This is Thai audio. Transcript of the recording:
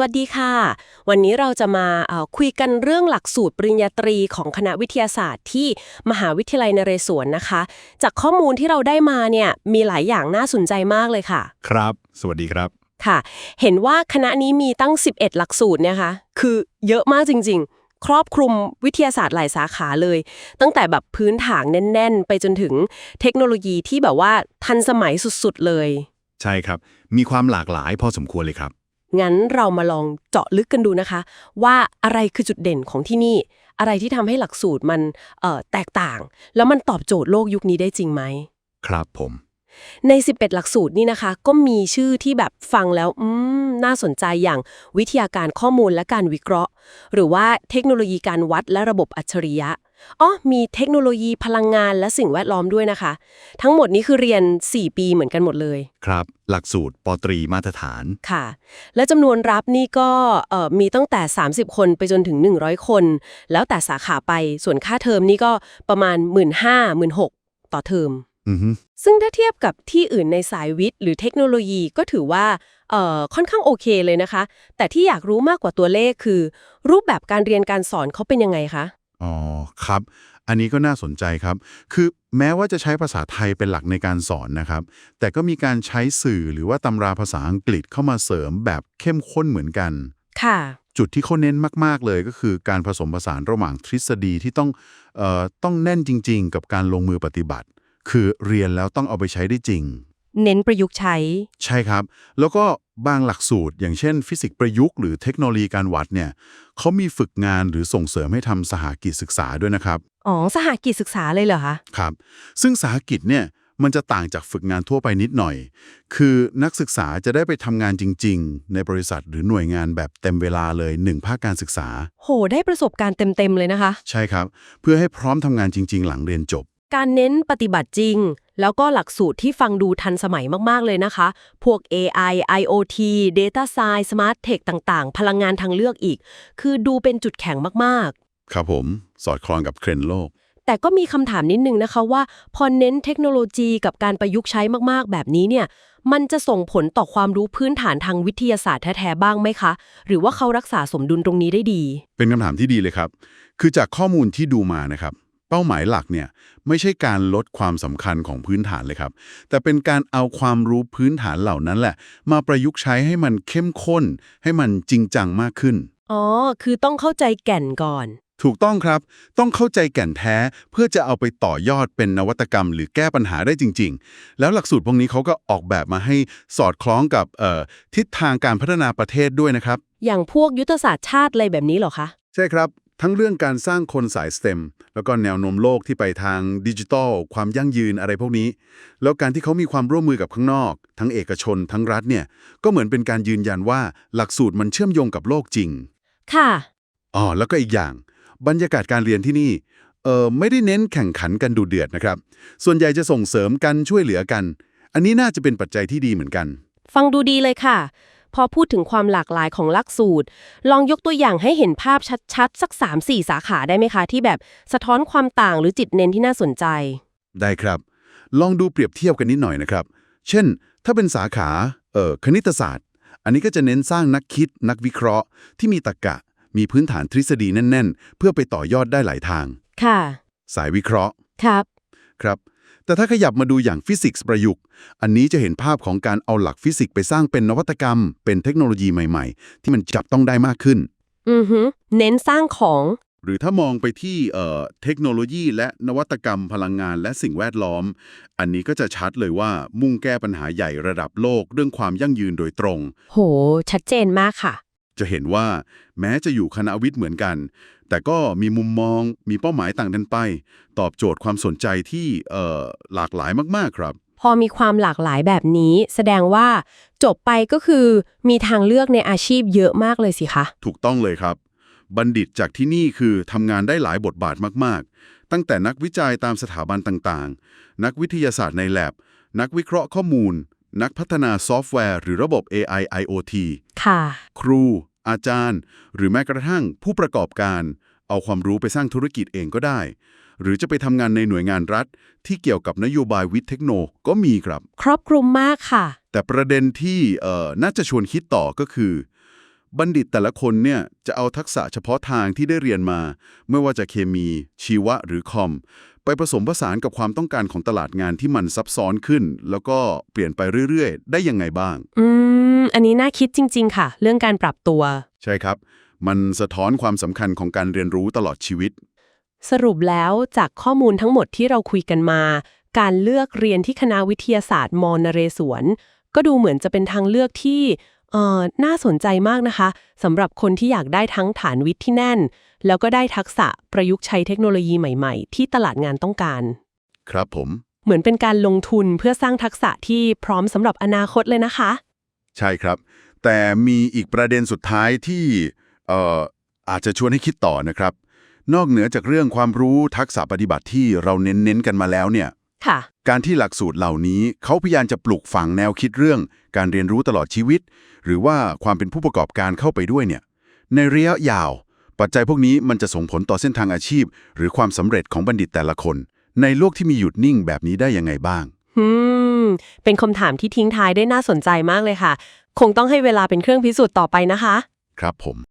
วัสดีค่ะ วันนี้เราจะมาเอ่อคุยกันเรื่องหลักสูตรปริญญาตรีของคณะวิทยาศาสตร์ที่มหาวิทยาลัยนเรศวรนะคะ จากข้อมูลที่เราได้มาเนี่ยมีหลายอย่างน่าสนใจมากเลยค่ะ ครับ สวัสดีครับค่ะ เห็นว่าคณะนี้มีตั้ง 11 หลักสูตรเนี่ยค่ะคือเยอะมากจริง ๆ ครอบคลุมวิทยาศาสตร์หลายสาขาเลย ตั้งแต่แบบพื้นฐานแน่น ๆ ไปจนถึงเทคโนโลยีที่แบบว่าทันสมัยสุดๆเลย ใช่ครับ มีความหลากหลายพอสมควรเลยครับ งั้นเรามาลองเจาะลึกกันดูนะคะ ว่าอะไรคือจุดเด่นของที่นี่ อะไรที่ทำให้หลักสูตรมันเอ่อแตกต่าง แล้วมันตอบโจทย์โลกยุคนี้ได้จริงไหม ครับผมใน 11 หลักสูตรนี่นะคะ ก็มีชื่อที่แบบฟังแล้วอืมน่าสนใจอย่างวิทยาการข้อมูลและการวิเคราะห์ หรือว่าเทคโนโลยีการวัดและระบบอัจฉริยะ อ๋อมีเทคโนโลยีพลังงานและสิ่งแวดล้อมด้วยนะคะ ทั้งหมดนี้คือเรียน 4 ปีเหมือนกันหมดเลย ครับ หลักสูตรปตรีมาตรฐาน ค่ะ และจำนวนรับนี่ก็เอ่อมีตั้งแต่ 30 คนไปจนถึง 100 คน แล้วแต่สาขาไป ส่วนค่าเทอมนี่ก็ประมาณ 1 5 0 0 0 1 6 0ต่อเทอมอือฮึซึ่งถ้าเทียบกับที่อื่นในสายวิทย์ หรือเทคโนโลยีก็ถือว่าเอ่อค่อนข้างโอเคเลยนะคะ แต่ที่อยากรู้มากกว่าตัวเลขคือ รูปแบบการเรียนการสอนเขาเป็นยังไงคะ อ๋อครับ อันนี้ก็น่าสนใจครับ คือแม้ว่าจะใช้ภาษาไทยเป็นหลักในการสอนนะครับ แต่ก็มีการใช้สื่อหรือว่าตำราภาษาอังกฤษเข้ามาเสริมแบบเข้มข้นเหมือนกัน ค่ะ จุดที่เขาเน้นมาก ๆ เลยก็คือการผสมผสานระหว่างทฤษฎีที่ต้องเอ่อต้องแน่นจริง ๆ กับการลงมือปฏิบัติ คือเรียนแล้วต้องเอาไปใช้ได้จริง เน้นประยุกต์ใช้ ใช่ครับ แล้วก็ บางหลักสูตร อย่างเช่น ฟิสิกส์ประยุกต์หรือเทคโนโลยีการวัดเนี่ยเขามีฝึกงานหรือส่งเสริมให้ทำสหกิจศึกษาด้วยนะครับ อ๋อ สหกิจศึกษาเลยเหรอคะ ครับ ซึ่งสหกิจเนี่ยมันจะต่างจากฝึกงานทั่วไปนิดหน่อย คือนักศึกษาจะได้ไปทำงานจริง ๆ ในบริษัทหรือหน่วยงานแบบเต็มเวลาเลยหนึ่งภาคการศึกษา โห ได้ประสบการณ์เต็มๆเลยนะคะ ใช่ครับ เพื่อให้พร้อมทำงานจริง ๆ หลังเรียนจบ การเน้นปฏิบัติจริง แล้วก็หลักสูตรที่ฟังดูทันสมัยมากๆเลยนะคะ พวก AI IoT Data Science Smart Tech ต่างๆ พลังงานทางเลือกอีก คือดูเป็นจุดแข็งมากครับผม สอดคล้องกับเทรนด์โลกๆแต่ก็มีคำถามนิดนึงนะคะว่า พอเน้นเทคโนโลยีกับการประยุกต์ใช้มากๆ แบบนี้เนี่ย มันจะส่งผลต่อความรู้พื้นฐานทางวิทยาศาสตร์แท้ๆบ้างไหมคะ หรือว่าเขารักษาสมดุลตรงนี้ได้ดี เป็นคำถามที่ดีเลยครับ คือจากข้อมูลที่ดูมานะครับ เป้าหมายหลักเนี่ยไม่ใช่การลดความสำคัญของพื้นฐานเลยครับ แต่เป็นการเอาความรู้พื้นฐานเหล่านั้นแหละ มาประยุกต์ใช้ให้มันเข้มข้น ให้มันจริงจังมากขึ้น อ๋อ คือต้องเข้าใจแก่นก่อน ถูกต้องครับ ต้องเข้าใจแก่นแท้เพื่อจะเอาไปต่อยอดเป็นนวัตกรรม หรือแก้ปัญหาได้จริง ๆ แล้วหลักสูตรพวกนี้เขาก็ออกแบบมาให้สอดคล้องกับเอ่อทิศทางการพัฒนาประเทศด้วยนะครับ อย่างพวกยุทธศาสตร์ชาติอะไรแบบนี้เหรอคะ ใช่ครับ ทั้งเรื่องการสร้างคนสาย STEM แล้วก็แนวโน้มโลกที่ไปทางดิจิทัล ความยั่งยืนอะไรพวกนี้ แล้วการที่เขามีความร่วมมือกับข้างนอก ทั้งเอกชน ทั้งรัฐเนี่ย ก็เหมือนเป็นการยืนยันว่าหลักสูตรมันเชื่อมโยงกับโลกจริง ค่ะอ๋อแล้วก็อีกอย่าง บรรยากาศการเรียนที่นี่เออไม่ได้เน้นแข่งขันกันดูเดือดนะครับ ส่วนใหญ่จะส่งเสริมกันช่วยเหลือกัน อันนี้น่าจะเป็นปัจจัยที่ดีเหมือนกัน ฟังดูดีเลยค่ะ พอพูดถึงความหลากหลายของหลักสูตร ลองยกตัวอย่างให้เห็นภาพชัดๆ สัก 3-4 สาขาได้ไหมคะ ที่แบบสะท้อนความต่างหรือจิตเน้นที่น่าสนใจ ได้ครับ ลองดูเปรียบเทียบกันนิดหน่อยนะครับ เช่น ถ้าเป็นสาขาเอ่อคณิตศาสตร์ อันนี้ก็จะเน้นสร้างนักคิด นักวิเคราะห์ ที่มีตรรกะ มีพื้นฐานทฤษฎีแน่น ๆ เพื่อไปต่อยอดได้หลายทาง ค่ะ สายวิเคราะห์ครับ ครับ แต่ถ้าขยับมาดูอย่างฟิสิกส์ประยุกต์ อันนี้จะเห็นภาพของการเอาหลักฟิสิกส์ไปสร้างเป็นนวัตกรรม เป็นเทคโนโลยีใหม่ๆ ที่มันจับต้องได้มากขึ้น อือฮึเน้นสร้างของ หรือถ้ามองไปที่เอ่อเทคโนโลยี และนวัตกรรมพลังงานและสิ่งแวดล้อม อันนี้ก็จะชัดเลยว่ามุ่งแก้ปัญหาใหญ่ระดับโลกเรื่องความยั่งยืนโดยตรง โห ชัดเจนมากค่ะ จะเห็นว่าแม้จะอยู่คณะวิทย์เหมือนกัน แต่ก็มีมุมมองมีเป้าหมายต่างกันไป ตอบโจทย์ความสนใจที่เอ่อหลากหลายมากๆครับ พอมีความหลากหลายแบบนี้ แสดงว่าจบไปก็คือมีทางเลือกในอาชีพเยอะมากเลยสิคะ ถูกต้องเลยครับ บัณฑิตจากที่นี่คือทำงานได้หลายบทบาทมากๆ ตั้งแต่นักวิจัยตามสถาบันต่างๆ นักวิทยาศาสตร์ใน lab นักวิเคราะห์ข้อมูลนักพัฒนาซอฟต์แวร์หรือระบบ AI IoT ค่ะ ครู อาจารย์ หรือแม้กระทั่งผู้ประกอบการ เอาความรู้ไปสร้างธุรกิจเองก็ได้ หรือจะไปทำงานในหน่วยงานรัฐ ที่เกี่ยวกับนโยบายวิทย์เทคโนก็มีครับ ครอบคลุมมากค่ะ แต่ประเด็นที่เอ่อน่าจะชวนคิดต่อก็คือ บัณฑิตแต่ละคนเนี่ยจะเอาทักษะเฉพาะทางที่ได้เรียนมา ไม่ว่าจะเคมีชีวะหรือคอมไปผสมผสานกับความต้องการของตลาดงานที่มันซับซ้อนขึ้น แล้วก็เปลี่ยนไปเรื่อยๆ ได้ยังไงบ้าง อืม อันนี้น่าคิดจริง ๆ ค่ะ เรื่องการปรับตัว ใช่ครับ มันสะท้อนความสำคัญของการเรียนรู้ตลอดชีวิต สรุปแล้วจากข้อมูลทั้งหมดที่เราคุยกันมา การเลือกเรียนที่คณะวิทยาศาสตร์มนเรศวรก็ดูเหมือนจะเป็นทางเลือกที่เอ่อน่าสนใจมากนะคะสำหรับคนที่อยากได้ทั้งฐานวิทย์ที่แน่น แล้วก็ได้ทักษะประยุกต์ใช้เทคโนโลยีใหม่ๆ ที่ตลาดงานต้องการ ครับผม เหมือนเป็นการลงทุนเพื่อสร้างทักษะที่พร้อมสำหรับอนาคตเลยนะคะ ใช่ครับ แต่มีอีกประเด็นสุดท้ายที่เอ่ออาจจะชวนให้คิดต่อนะครับ นอกเหนือจากเรื่องความรู้ทักษะปฏิบัติที่เราเน้นๆกันมาแล้วเนี่ย ค่ะ การที่หลักสูตรเหล่านี้เขาพยายามจะปลูกฝังแนวคิดเรื่อง การเรียนรู้ตลอดชีวิต หรือว่าความเป็นผู้ประกอบการเข้าไปด้วยเนี่ย ในระยะยาว ปัจจัยพวกนี้มันจะส่งผลต่อเส้นทางอาชีพ หรือความสำเร็จของบัณฑิตแต่ละคน ในโลกที่มีหยุดนิ่งแบบนี้ได้ยังไงบ้าง อื ม เป็นคำถามที่ทิ้งท้ายได้น่าสนใจมากเลยค่ะ คงต้องให้เวลาเป็นเครื่องพิสูจน์ต่อไปนะคะ ครับผม